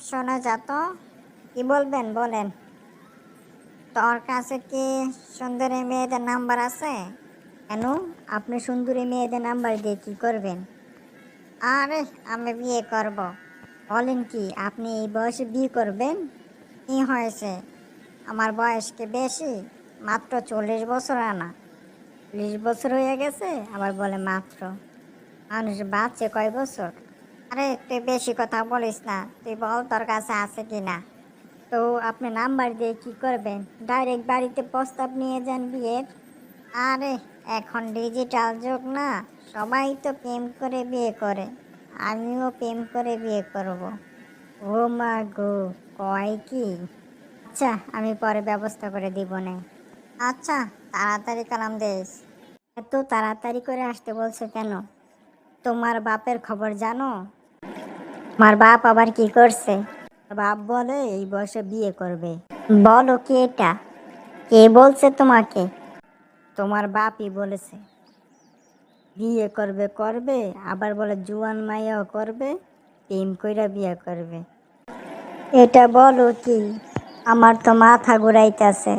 শোনা যাত। কি বলবেন, বলেন। তোর কাছে কি সুন্দরী মেয়েদের নাম্বার আছে? কেন? আপনি সুন্দরী মেয়েদের নাম্বার দিয়ে কি করবেন? আরে, আমি বিয়ে করব। বলেন কি, আপনি এই বয়সে বিয়ে করবেন? কি হয়েছে? আমার বয়স কি বেশি? মাত্র চল্লিশ বছর আনা। চল্লিশ বছর হয়ে গেছে, আবার বলে মাত্র। মানুষ বাঁচছে কয় বছর? আরে তুই বেশি কথা বলিস না। তুই বল তোর কাছে আছে কি না তো আপনি নাম্বার দিয়ে কি করবেন? ডাইরেক্ট বাড়িতে প্রস্তাব নিয়ে যান বিয়ের। আরে, এখন ডিজিটাল যুগ না, সবাই তো প্রেম করে বিয়ে করে। আমিও প্রেম করে বিয়ে করব। ও মা গো, কয় কি? আচ্ছা আমি পরে ব্যবস্থা করে দিব না। আচ্ছা তাড়াতাড়ি কালাম দেশ। এত তাড়াতাড়ি করে আসতে বলছো কেন? তোমার বাপের খবর জানো? আমার বাপ আবার কি করছে? বাপ বলে, এই বয়সে বিয়ে করবে। বলো, কি এটা? কে বলছে তোমাকে? তোমার বাপই বলেছে। বিয়ে করবে করবে, আবার বলে, জুয়ান মাইয়াও করবে, প্রেম কইরা বিয়ে করবে। এটা বলো কি? আমার তো মাথা ঘুরাইতেছে।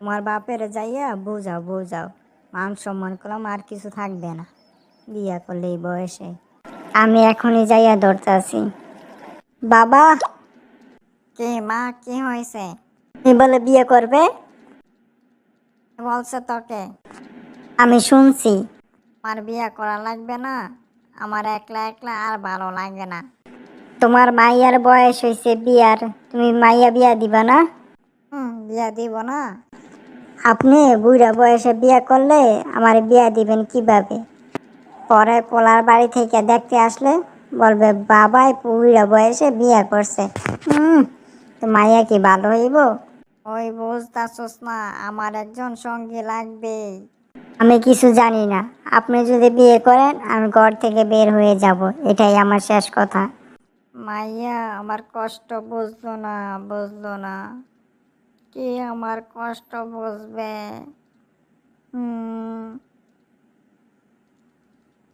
তোমার বাপের যাইয়া বোঝাও বোঝাও। মান সম্মান করলাম, আর কিছু থাকবে না। বিয়া করলে এই বয়সে। আমি এখনই যাইয়া ধরতেছি বাবা! কে মা কি হয়েছে কি বলে বিয়ে করবে? বলছে তোকে? আমি শুনছি। আমার বিয়ে করা লাগবে না আমার একলা একলা আর ভালো লাগে না। তোমার মাইয়ার বয়স হয়েছে বিয়ার তুমি মাইয়া বিয়া দিবা না? হুম বিয়া দিব না। আপনি বুড়া বয়সে বিয়া করলে আমার বিয়া দিবেন কীভাবে? পরে পোলার বাড়ি থেকে দেখতে আসলে বলবে, বাবাই বুড়া বয়সে বিয়ে করছে। হুম মাইয়া কি ভালো হইব? ওই বুঝতেছস না, আমার একজন সঙ্গী লাগবে। আমি কিছু জানি না, আপনি যদি বিয়ে করেন, আমি ঘর থেকে বের হয়ে যাব, এটাই আমার শেষ কথা। মাইয়া আমার কষ্ট বুঝলো না বুঝলো না। কে আমার কষ্ট বুঝবে?